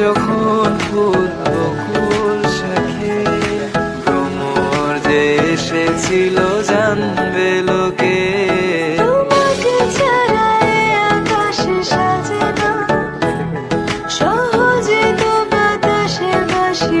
যখন ফুল বকুল শাখে ভ্রমর যে এসেছিল জানবে লোকে। সহজে তো বাতাসে বাঁশি